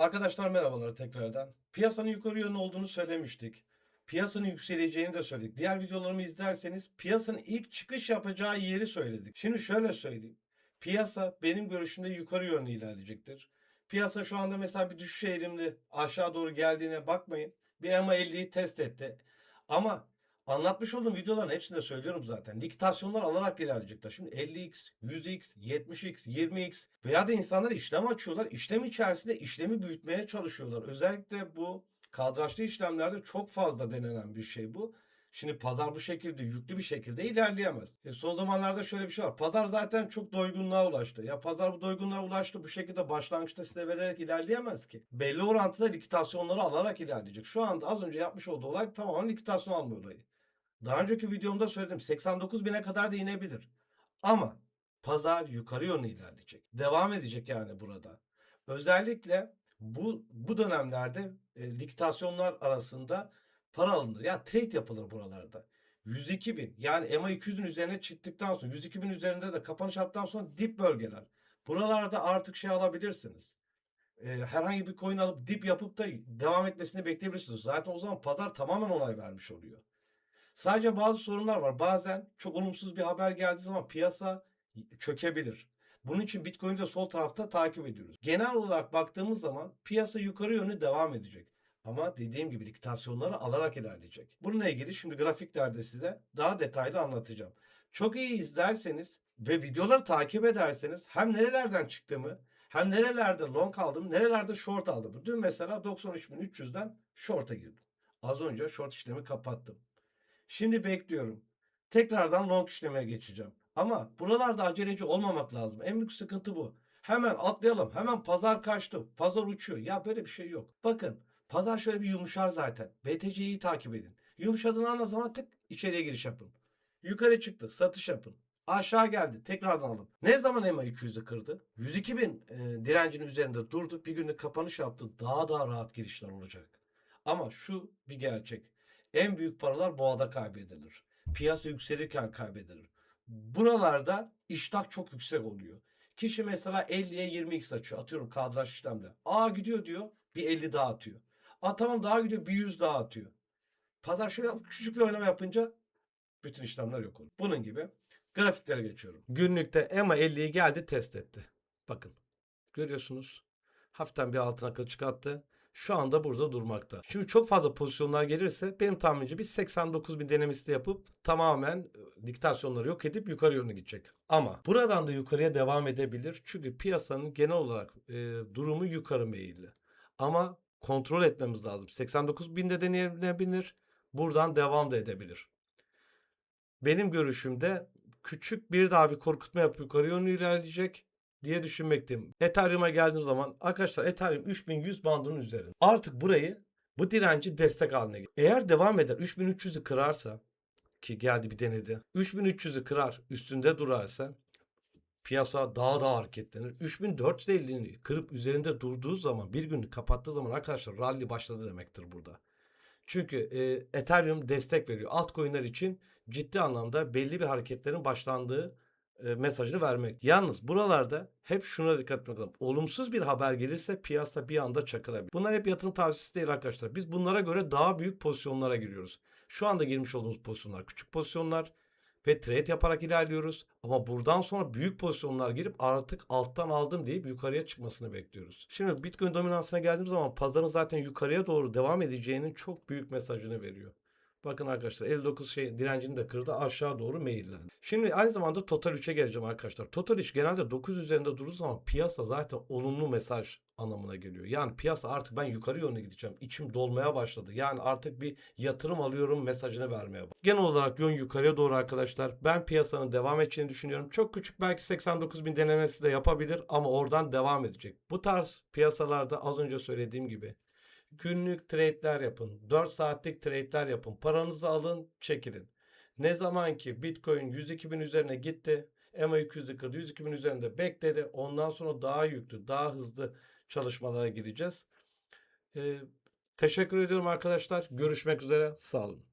Arkadaşlar merhabalar tekrardan. Piyasanın yukarı yönlü olduğunu söylemiştik. Piyasanın yükseleceğini de söyledik. Diğer videolarımı izlerseniz piyasanın ilk çıkış yapacağı yeri söyledik. Şimdi şöyle söyleyeyim. Piyasa benim görüşümde yukarı yönlü ilerleyecektir. Piyasa şu anda mesela bir düşüş eğilimli aşağı doğru geldiğine bakmayın. Bir EMA 50'yi test etti. Ama anlatmış olduğum videoların hepsinde söylüyorum zaten. Likitasyonlar alarak ilerleyecekler. Şimdi 50x, 100x, 70x, 20x veya da insanlar işlem açıyorlar. İşlem içerisinde işlemi büyütmeye çalışıyorlar. Özellikle bu kadrajlı işlemlerde çok fazla denenen bir şey bu. Şimdi pazar bu şekilde yüklü bir şekilde ilerleyemez. E, son zamanlarda şöyle bir şey var. Pazar zaten çok doygunluğa ulaştı. Ya pazar bu doygunluğa ulaştı bu şekilde başlangıçta size vererek ilerleyemez ki. Belli orantıda likitasyonları alarak ilerleyecek. Şu anda az önce yapmış olduğu olay tamamen likitasyon alma olayı. Daha önceki videomda söyledim 89 bine kadar da inebilir. Ama pazar yukarı yönlü ilerleyecek. Devam edecek yani burada. Özellikle bu bu dönemlerde e, likitasyonlar arasında para alınır. Ya trade yapılır buralarda. 102 bin yani EMA 200'ün üzerine çıktıktan sonra 102 bin üzerinde de kapanış yaptıktan sonra dip bölgeler. Buralarda artık şey alabilirsiniz. E, herhangi bir coin alıp dip yapıp da devam etmesini bekleyebilirsiniz. Zaten o zaman pazar tamamen onay vermiş oluyor. Sadece bazı sorunlar var. Bazen çok olumsuz bir haber geldiği zaman piyasa çökebilir. Bunun için Bitcoin'i de sol tarafta takip ediyoruz. Genel olarak baktığımız zaman piyasa yukarı yönlü devam edecek. Ama dediğim gibi likitasyonları alarak ilerleyecek. Bununla ilgili şimdi grafiklerde size daha detaylı anlatacağım. Çok iyi izlerseniz ve videoları takip ederseniz hem nerelerden çıktığımı hem nerelerde long aldım, nerelerde short aldım. Dün mesela 93.300'den short'a girdim. Az önce short işlemi kapattım. Şimdi bekliyorum. Tekrardan long işlemeye geçeceğim. Ama buralarda aceleci olmamak lazım. En büyük sıkıntı bu. Hemen atlayalım. Hemen pazar kaçtı. Pazar uçuyor. Ya böyle bir şey yok. Bakın pazar şöyle bir yumuşar zaten. BTC'yi takip edin. Yumuşadığını anla zaman tık içeriye giriş yapın. Yukarı çıktı. Satış yapın. Aşağı geldi. Tekrardan alın. Ne zaman EMA 200'ü kırdı? 102 bin e, direncinin üzerinde durdu. Bir günlük kapanış yaptı. Daha daha rahat girişler olacak. Ama şu bir gerçek. En büyük paralar boğada kaybedilir. Piyasa yükselirken kaybedilir. Buralarda iştah çok yüksek oluyor. Kişi mesela 50'ye 20x açıyor. Atıyorum kadraj işlemle. Aa gidiyor diyor. Bir 50 daha atıyor. Aa tamam daha gidiyor. Bir 100 daha atıyor. Pazar şöyle küçük bir oynama yapınca bütün işlemler yok oluyor. Bunun gibi grafiklere geçiyorum. Günlükte EMA 50'yi geldi test etti. Bakın görüyorsunuz. Hafiften bir altına kıl çıkarttı. Şu anda burada durmakta. Şimdi çok fazla pozisyonlar gelirse benim tahminimce bir 89 bin denemesi de yapıp tamamen e, diktasyonları yok edip yukarı yönlü gidecek. Ama buradan da yukarıya devam edebilir. Çünkü piyasanın genel olarak e, durumu yukarı meyilli. Ama kontrol etmemiz lazım. 89 binde deneyebilir. Buradan devam da edebilir. Benim görüşümde küçük bir daha bir korkutma yapıp yukarı yönlü ilerleyecek diye düşünmekteyim. Ethereum'a geldiğim zaman arkadaşlar Ethereum 3100 bandının üzerinde. Artık burayı bu direnci destek haline getir. Eğer devam eder 3300'ü kırarsa ki geldi bir denedi. 3300'ü kırar üstünde durarsa piyasa daha da hareketlenir. 3450'ni kırıp üzerinde durduğu zaman bir günlük kapattığı zaman arkadaşlar rally başladı demektir burada. Çünkü e, Ethereum destek veriyor. Altcoin'ler için ciddi anlamda belli bir hareketlerin başlandığı mesajını vermek. Yalnız buralarda hep şuna dikkat etmek lazım. Olumsuz bir haber gelirse piyasa bir anda çakılabilir. Bunlar hep yatırım tavsiyesi değil arkadaşlar. Biz bunlara göre daha büyük pozisyonlara giriyoruz. Şu anda girmiş olduğumuz pozisyonlar küçük pozisyonlar ve trade yaparak ilerliyoruz. Ama buradan sonra büyük pozisyonlar girip artık alttan aldım deyip yukarıya çıkmasını bekliyoruz. Şimdi Bitcoin dominansına geldiğimiz zaman pazarın zaten yukarıya doğru devam edeceğinin çok büyük mesajını veriyor. Bakın arkadaşlar 59 şey direncini de kırdı aşağı doğru meyillendi. Şimdi aynı zamanda Total 3'e geleceğim arkadaşlar. Total 3 genelde 9 üzerinde durduğu zaman piyasa zaten olumlu mesaj anlamına geliyor. Yani piyasa artık ben yukarı yönde gideceğim. İçim dolmaya başladı. Yani artık bir yatırım alıyorum mesajını vermeye başladı. Genel olarak yön yukarıya doğru arkadaşlar. Ben piyasanın devam edeceğini düşünüyorum. Çok küçük belki 89 bin denemesi de yapabilir ama oradan devam edecek. Bu tarz piyasalarda az önce söylediğim gibi günlük trade'ler yapın. 4 saatlik trade'ler yapın. Paranızı alın, çekilin. Ne zaman ki Bitcoin 102 bin üzerine gitti, EMA 200'ü kırdı, 102 bin üzerinde bekledi. Ondan sonra daha yüklü, daha hızlı çalışmalara gireceğiz. Ee, teşekkür ediyorum arkadaşlar. Görüşmek üzere. Sağ olun.